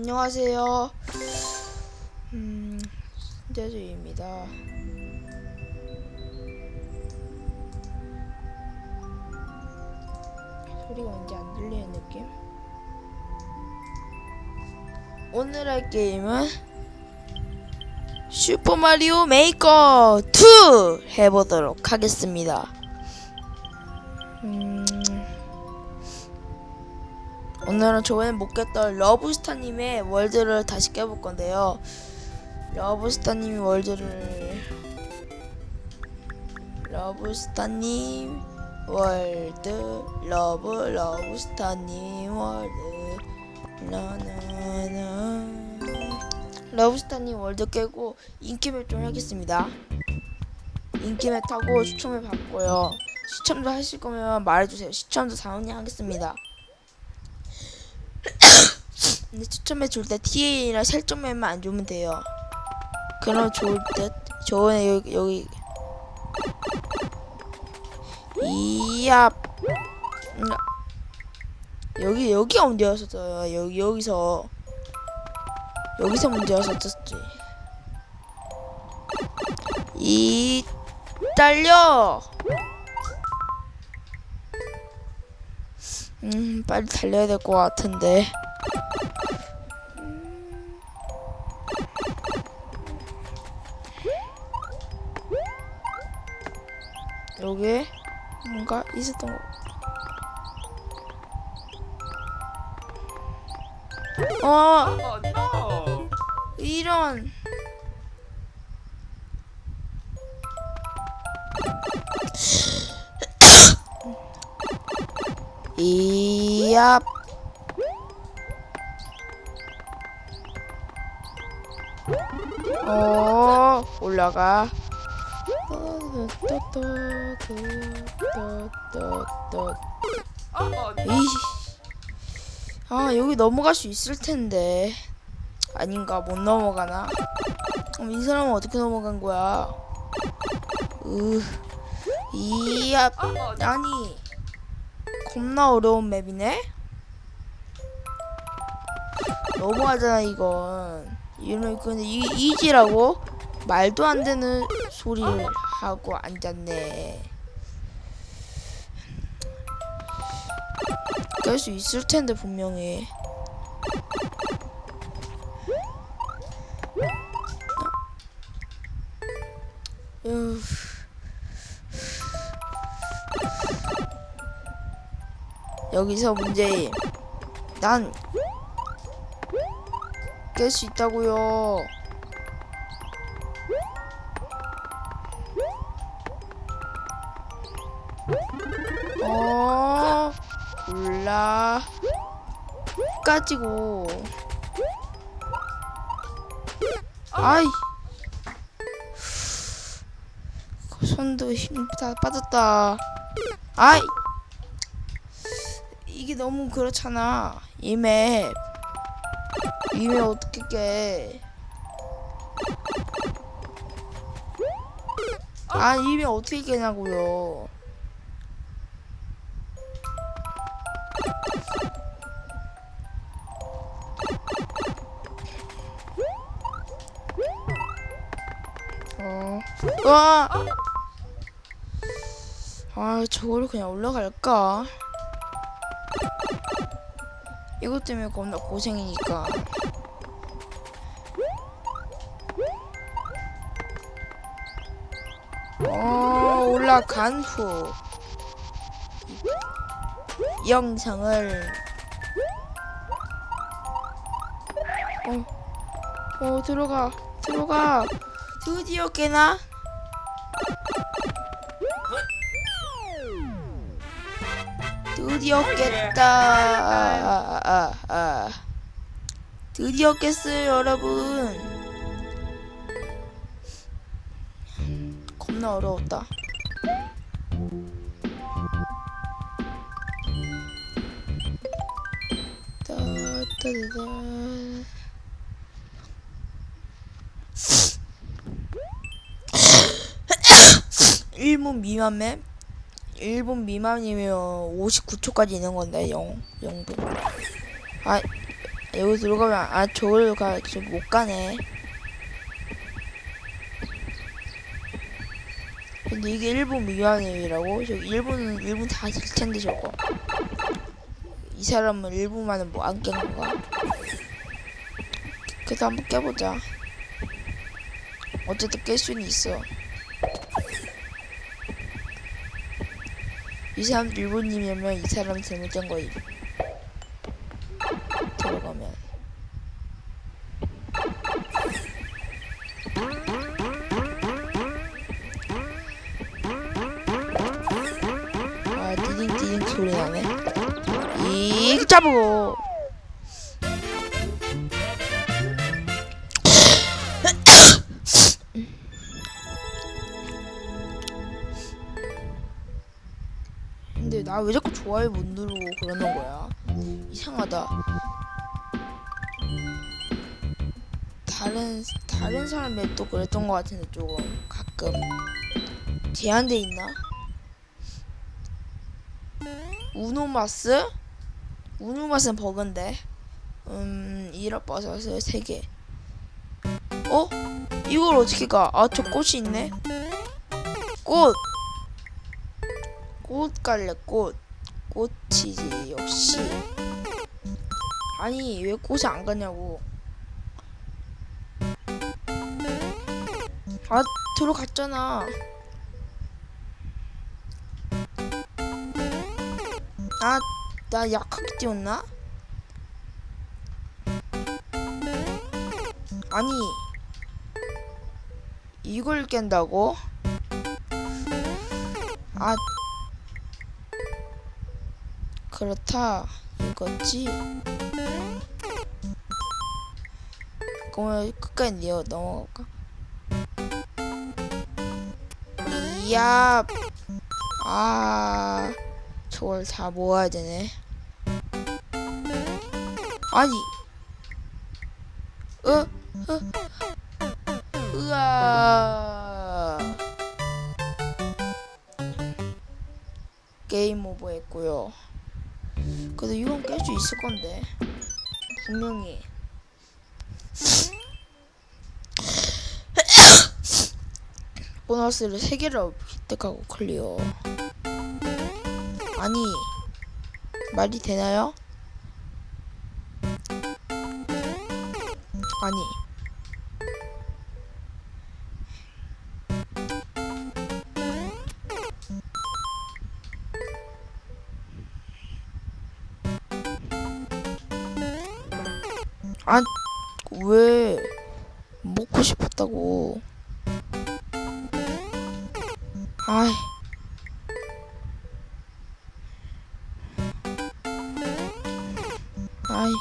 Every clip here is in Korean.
안녕하세요. 음, 신재주입니다. 소리가 왠지 안 들리는 느낌? 오늘 할 게임은 슈퍼마리오 메이커 2 해보도록 하겠습니다. 오늘은 저번에 못 깼던 러브스타님의 월드를 다시 깨볼 건데요. 러브스타님의 월드를 러브스타님 월드 러브 러브스타님 월드 나나나 러브스타님 월드 깨고 인기맵 좀 하겠습니다. 인기맵 타고 추첨을 받고요. 시청자 하실 거면 말해주세요. 시청자 당연히 하겠습니다. 근데 추첨해 줄 때 TA랑 설정맨만 안 주면 돼요. 그럼 좋을 듯. 저번에 여기 여기 이야 음, 여기 여기가 문제였었어요. 여기 여기서 여기서 문제였었지. 이 달려. 음 빨리 달려야 될 것 같은데. 여기 뭔가 있었던 거. 어 no! 이런. 이야. 어 올라가. Oh no! 이. 아 여기 넘어갈 수 있을 텐데 아닌가 못 넘어가나? 그럼 이 사람은 어떻게 넘어간 거야? 으 이야! 아니 겁나 어려운 맵이네. 너무하잖아 이건. 이런 근데 이 이지라고 말도 안 되는 소리를 하고 앉았네. 깰 수 있을 텐데 분명히. 으. 여기서 문제. 난깰 수 있다고요. 어, 올라. 까지고. 아이. 손도 힘 다 빠졌다. 아이. 너무 그렇잖아. 이 맵. 이맵 어떻게 깨? 아, 이맵 어떻게 깨냐고요. 어. 와! 아, 저거를 그냥 올라갈까? 이것 때문에 겁나 고생이니까. 어, 올라간 후 영상을 어, 어 들어가 들어가 드디어 깨나? 드디어 깼다. 아, 아, 아. 드디어 깼어요, 여러분. 겁나 어려웠다. 따따다다. 일분 미만 맵 1분 미만이면 59초까지 있는 건데 0 0분 아 여기 들어가면 아 저걸 가, 저못 가네. 근데 이게 일본 미완행이라고? 저기 일본은 일본 다될 텐데 저거. 이 사람은 일본만은 뭐안 깬 건가? 그래도 한번 깨보자. 어쨌든 깰 수는 있어. 이 사람 일본님이면 이 사람 잘못된 거임. 들어가면. 아, 디딩 디딩 소리 나네. 이 잡고. 나 왜 자꾸 좋아요 못 누르고 그러는 거야? 이상하다. 다른 다른 사람 맵도 그랬던 것 같은데 조금 가끔 제한돼 있나? 우노마스? 우노마스는 버그인데. 음, 이라버섯을 세 개. 어? 이걸 어떻게 가? 아, 저 꽃이 있네. 꽃. 꽃 갈래 꽃. 꽃이지 역시. 아니 왜 꽃이 안 가냐고. 아 들어갔잖아. 아, 나 약하게 뛰었나? 아니, 이걸 깬다고? 아, 그렇다 이거지. 그러면 끝까지 내어 넘어갈까? 이야, 아. 저걸 다 모아야 되네. 아니, 으, 으, 으아. 게임 오버 했고요. 그래도 이건 깰 수 있을 건데. 분명히. 보너스를 3개를 획득하고 클리어. 아니 말이 되나요? 아이.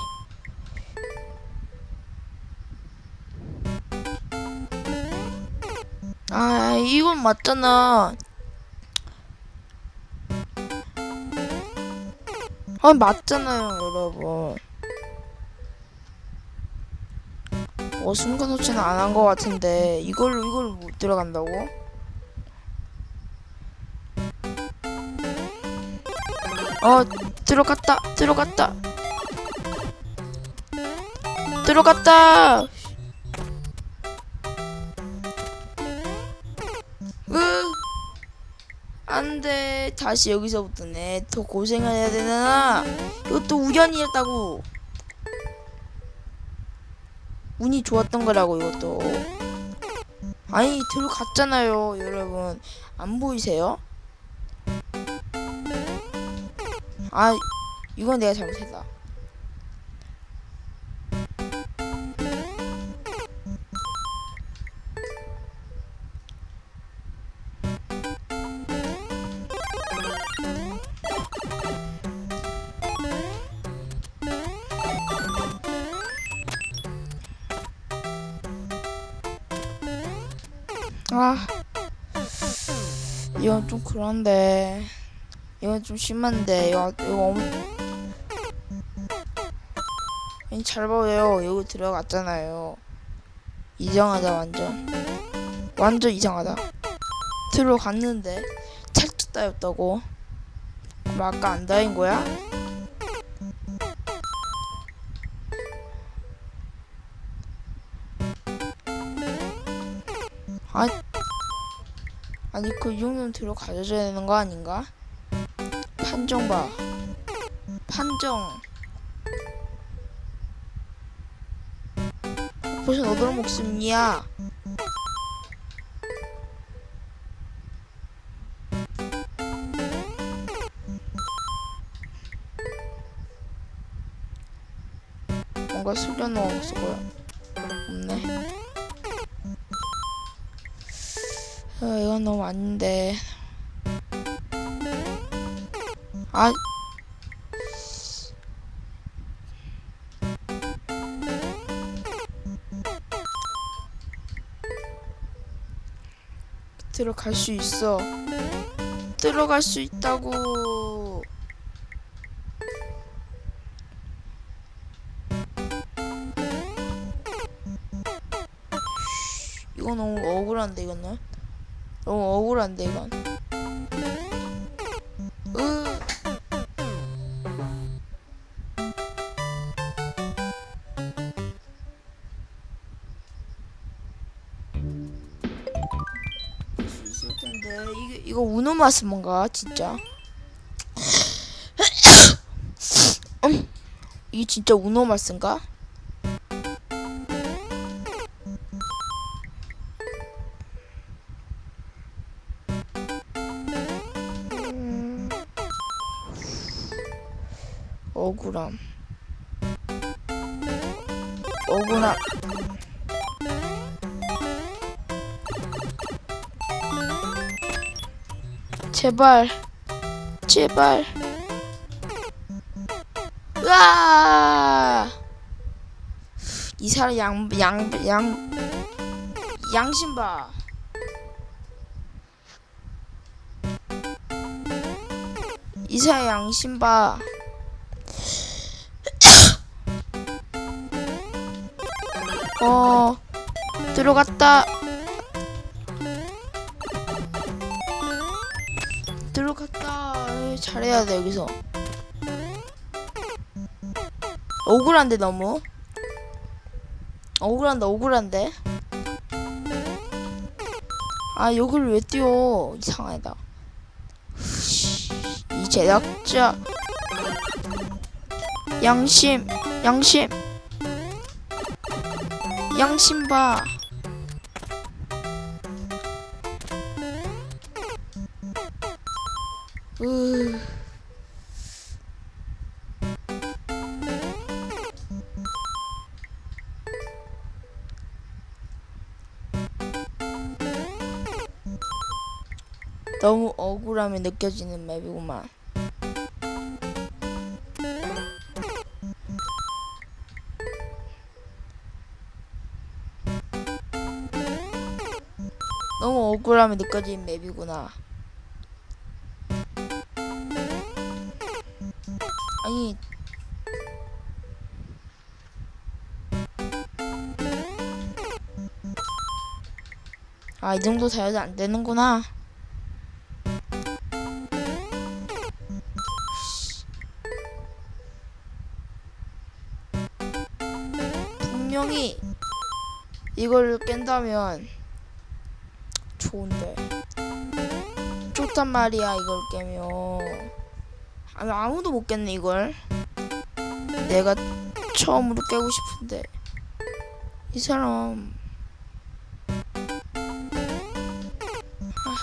아, 이건 맞잖아. 아, 맞잖아요, 여러분. 어, 순간 호치는 안 한 것 같은데, 이걸로, 이걸로 못 들어간다고? 어, 들어갔다, 들어갔다. 들어갔다. 으, 안 돼. 다시 여기서부터네. 더 고생을 해야 되나? 이것도 우연이었다고. 운이 좋았던 거라고 이것도. 아니 들어갔잖아요, 여러분. 안 보이세요? 아, 이건 내가 잘못했다. 그런데 이건 좀 심한데 이거 이거 엄... 아니, 잘 봐요. 여기 들어갔잖아요. 이상하다 완전. 완전 이상하다. 들어갔는데 찰떡 따였다고? 그럼 아까 안 따인 거야? 아니 그이 정도는 들어가져야 되는 거 아닌가? 판정 봐. 판정. 벌써 너들 목숨이야. 뭔가 숨겨놓은 거야. 아, 이건 아닌데. 아. 들어갈 수 있어. 들어갈 수 있다고. 이거 너무 억울한데 이거는 너무 억울한데 이건. 으. 있을 텐데. 이게 이거 우노 맛은 뭔가 진짜. 음, 이게 진짜 우노 맛인가? 억울함. 억울함. 제발 제발. 으아! 이 사람 양 양 양 양심 봐. 이사 양심 봐. 어 들어갔다. 들어갔다. 에이, 잘해야 돼 여기서. 억울한데 너무. 억울한데 억울한데. 아 여기를 왜 뛰어 이상하다. 이 제작자 양심 양심 양심 봐 으. 너무 억울함이 느껴지는 맵이구만. 너무 억울함이 느껴지는 맵이구나. 아니 아 이 정도 사야도 안 되는구나. 분명히 이걸 깬다면 좋은데. 좋단 말이야 이걸 깨면. 아니 아무도 못 깼네 이걸. 내가 처음으로 깨고 싶은데. 이 사람. 아.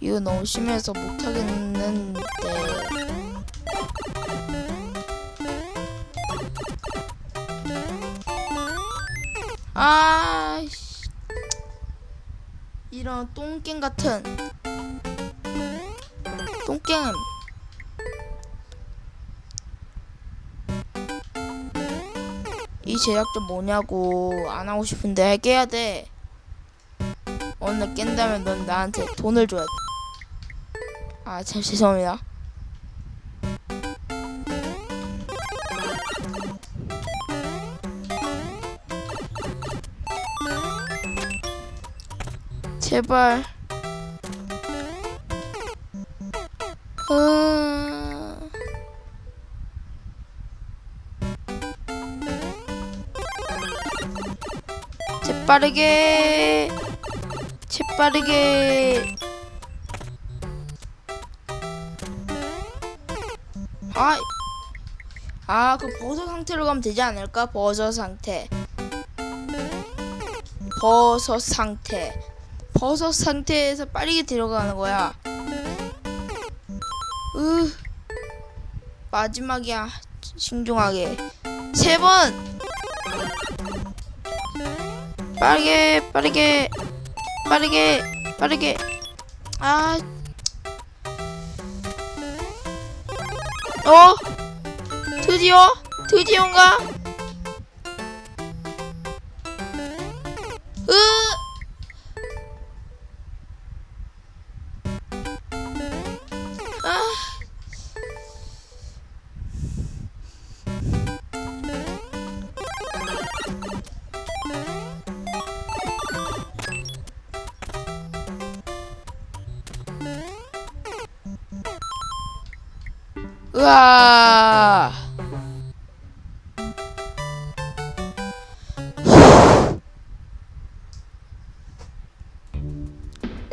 이거 너무 심해서 못하겠는데 아이씨. 이런 똥겜 같은. 똥겜. 이 제작자 뭐냐고. 안 하고 싶은데 깨야 돼. 오늘 깬다면 넌 나한테 돈을 줘야 돼 아 참 죄송합니다 제발. 아... 재빠르게 재빠르게 아, 아, 그 버섯 상태로 가면 되지 않을까? 버섯 상태. 버섯 상태. 버섯 상태에서 빠르게 들어가는 거야. 으, 마지막이야. 신중하게. 세 번! 빠르게, 빠르게, 빠르게, 빠르게. 아, 어? 드디어? 드디어인가? 으아!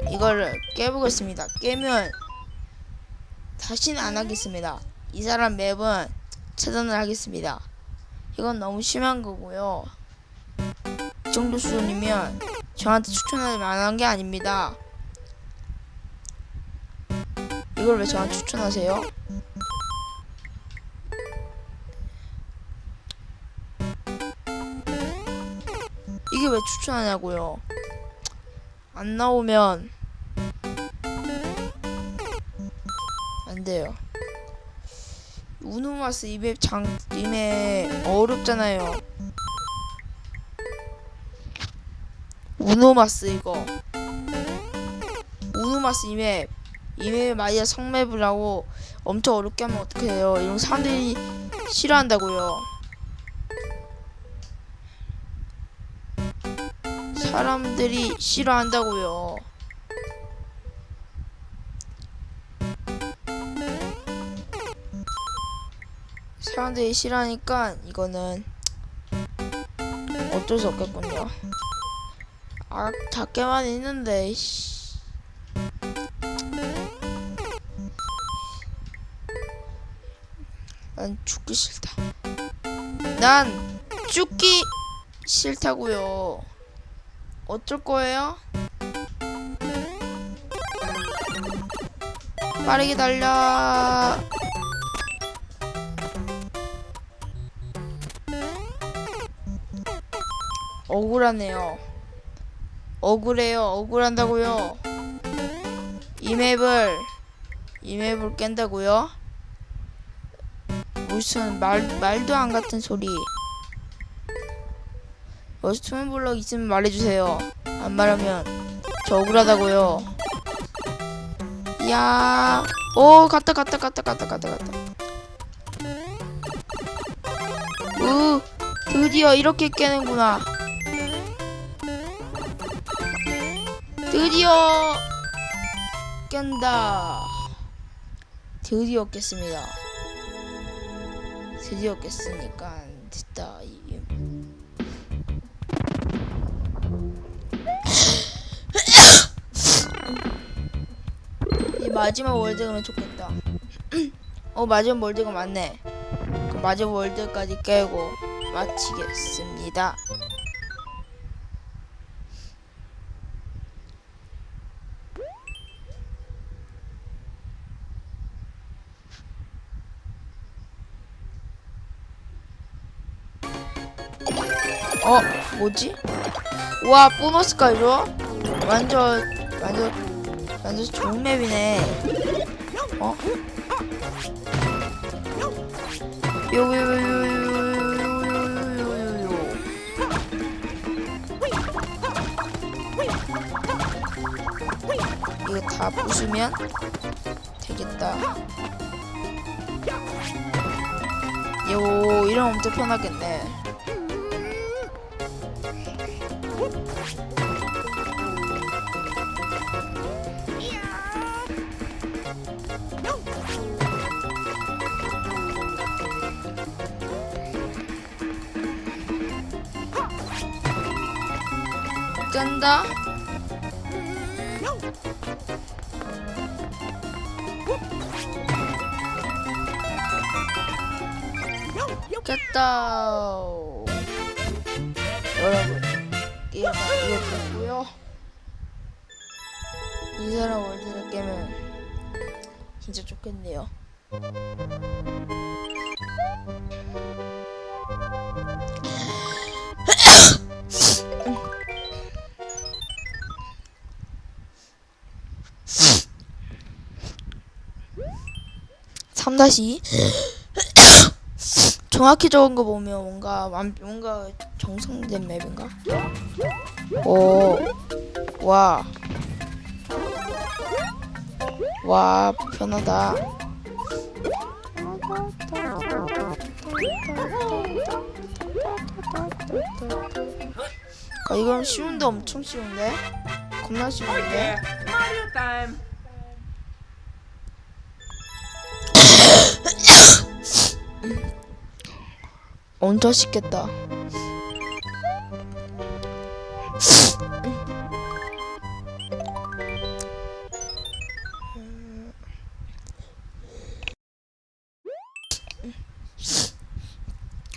이거를 깨보겠습니다. 깨면 다시는 안 하겠습니다. 이 사람 맵은 차단을 하겠습니다. 이건 너무 심한 거고요. 이 정도 수준이면 저한테 추천할 만한 게 아닙니다. 이걸 왜 저한테 추천하세요? 이게 왜 추천하냐고요? 안 나오면 안 돼요. 우누마스 이맵 장 이맵 어렵잖아요. 우누마스 이거 우누마스 이맵 이맵 마이야 성맵을 하고 엄청 어렵게 하면 어떻게 해요? 이런 사람들이 싫어한다고요. 사람들이 싫어한다고요. 사람들이 싫어하니까 이거는 어쩔 수 없겠군요. 아, 작게만 있는데, 씨. 난 죽기 싫다. 난 죽기 싫다고요. 어쩔 거예요? 빠르게 달려. 억울하네요. 억울해요. 억울한다고요. 이 맵을 이 맵을 깬다고요? 무슨 말 말도 안 같은 소리. 어스트맨 블럭 있으면 말해주세요. 안 말하면 저 억울하다고요. 야, 오 갔다 갔다 갔다 갔다 갔다 갔다. 으, 드디어 이렇게 깨는구나. 드디어 깬다. 드디어 깼습니다. 드디어 깼으니까 됐다. 마지막 월드가면 좋겠다. 어 마지막 월드가 맞네. 그 마지막 월드까지 깨고 마치겠습니다. 어 뭐지? 와 보너스까지 줘? 완전 완전 완전 좋은 맵이네. 어? 요요요요요요요요요요. 이거 다 부수면 되겠다. 요 이러면 엄청 편하겠네. 깬다. 깼다. 여러분, 게임 이겼고요. 이 사람 월드를 깨면 진짜 좋겠네요. 다시 정확히 적은 거 보면 뭔가 완- 뭔가 정성된 맵인가? 오, 와, 와 편하다. 아, 이건 쉬운데 엄청 쉬운데? 겁나 쉬운데? 엄청 쉽겠다.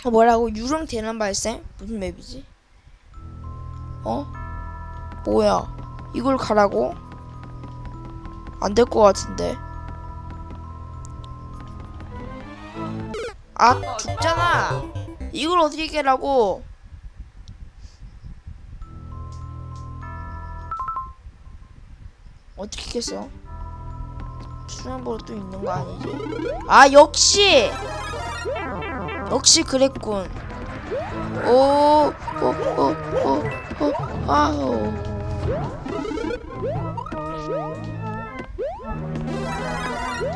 어, 뭐라고 유령 대란 발생? 무슨 맵이지? 어? 뭐야? 이걸 가라고? 안 될 것 같은데. 아 죽잖아. 이걸 어떻게 깨라고? 어떻게 깼어? 수련보로 또 있는 거 아니지? 아 역시 역시 그랬군. 오, 오, 오, 오, 오, 아우.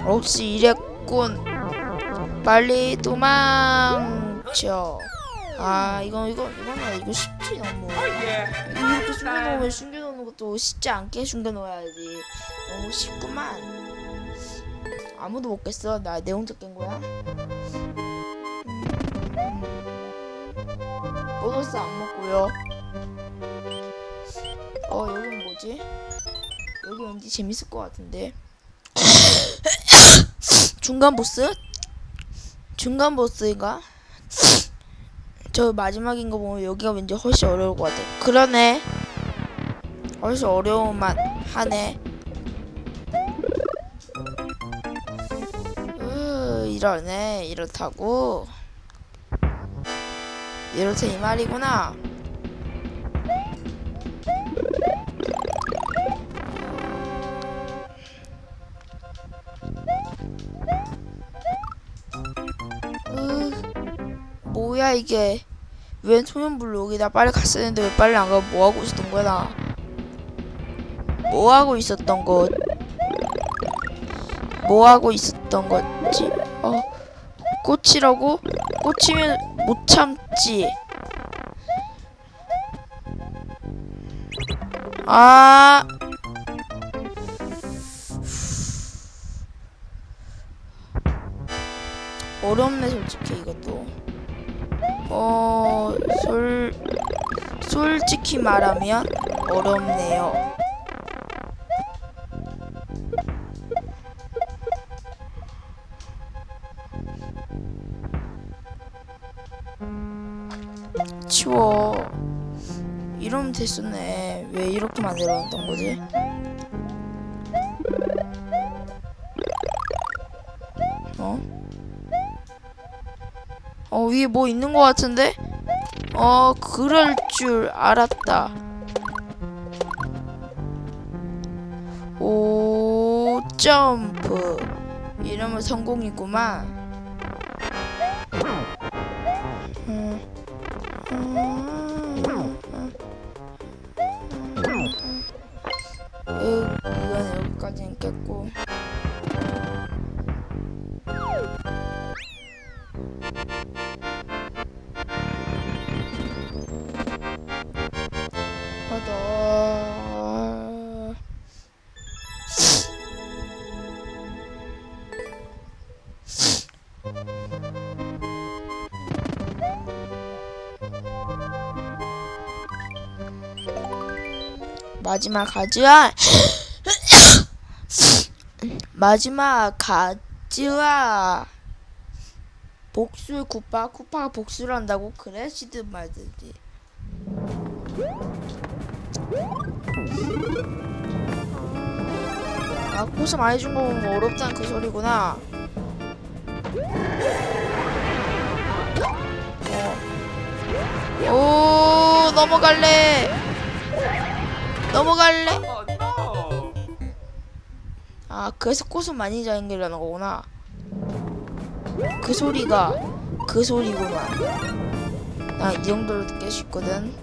역시 이랬군. 빨리 도망 쳐. 아 이거 이거 이거는 이거 쉽지 너무. Yeah. 이거 이렇게 숨겨놓으면 숨겨놓는 것도 쉽지 않게 숨겨놓아야지. 너무 쉽구만. 아무도 못 깼어. 나 내 혼자 깬 거야. 음. 보너스 안 먹고요. 어 여긴 뭐지? 여기 왠지 재밌을 것 같은데. 중간 보스? 중간 보스인가? 저 마지막인 거 보면 여기가 왠지 훨씬 어려울 것 같아. 그러네. 훨씬 어려움만 하네. 으, 이러네. 이렇다고. 이렇다 이 말이구나. 뭐야 이게? 웬 여기다 빨리 갔어야 되는데 왜 빨리 안 가고 뭐 하고 있었던 거야 나? 뭐 하고 있었던 거? 뭐 하고 있었던 거지? 어, 꽃이라고? 꽃이면 못 참지. 아. 어렵네 솔직히 이것도. 어, 솔 솔직히 말하면 어렵네요. 치워. 이러면 됐었네. 왜 이렇게 만들어 놨던 거지? 위에 뭐 있는 것 같은데? 어 그럴 줄 알았다. 오 점프 이러면 성공이구만. 음. 음. 으, 이건 여기까지는 깼고 마지막 가즈아 마지막 가즈아 복수의 쿠파 쿠파가 복수를 한다고? 그래? 시드 말들지. 아 고소 많이 준 거 보면 어렵다는 그 소리구나. 어. 오 넘어갈래 넘어갈래? no! 아 그래서 꽃을 많이 잡으려는 거구나. 그 소리가 그 소리구만. 나 이 정도로 수 있거든.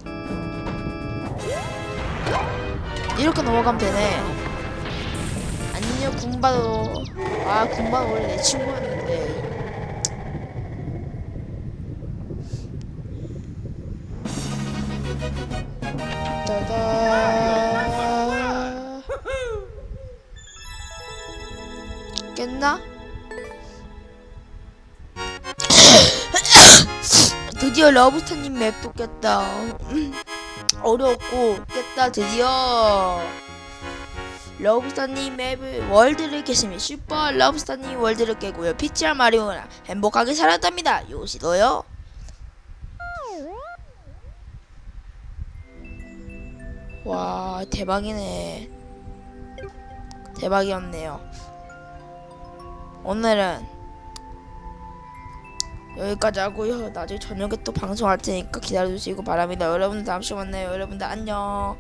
이렇게 넘어가면 되네. 안녕 군바도 아 군바 원래 내 친구였는데 깼나? 드디어 러브스타님 맵도 깼다. 음, 어려웠고 깼다 드디어. 러브스타님 맵을 월드를 깼으면 슈퍼 러브스타님 월드를 깨고요. 피치랑 마리오랑 행복하게 살았답니다. 요시도요. 와 대박이네. 대박이었네요. 오늘은 여기까지 하고요. 나중에 저녁에 또 방송할 테니까 기다려주시고 바랍니다. 여러분들 다음 시간에 만나요. 여러분들 안녕.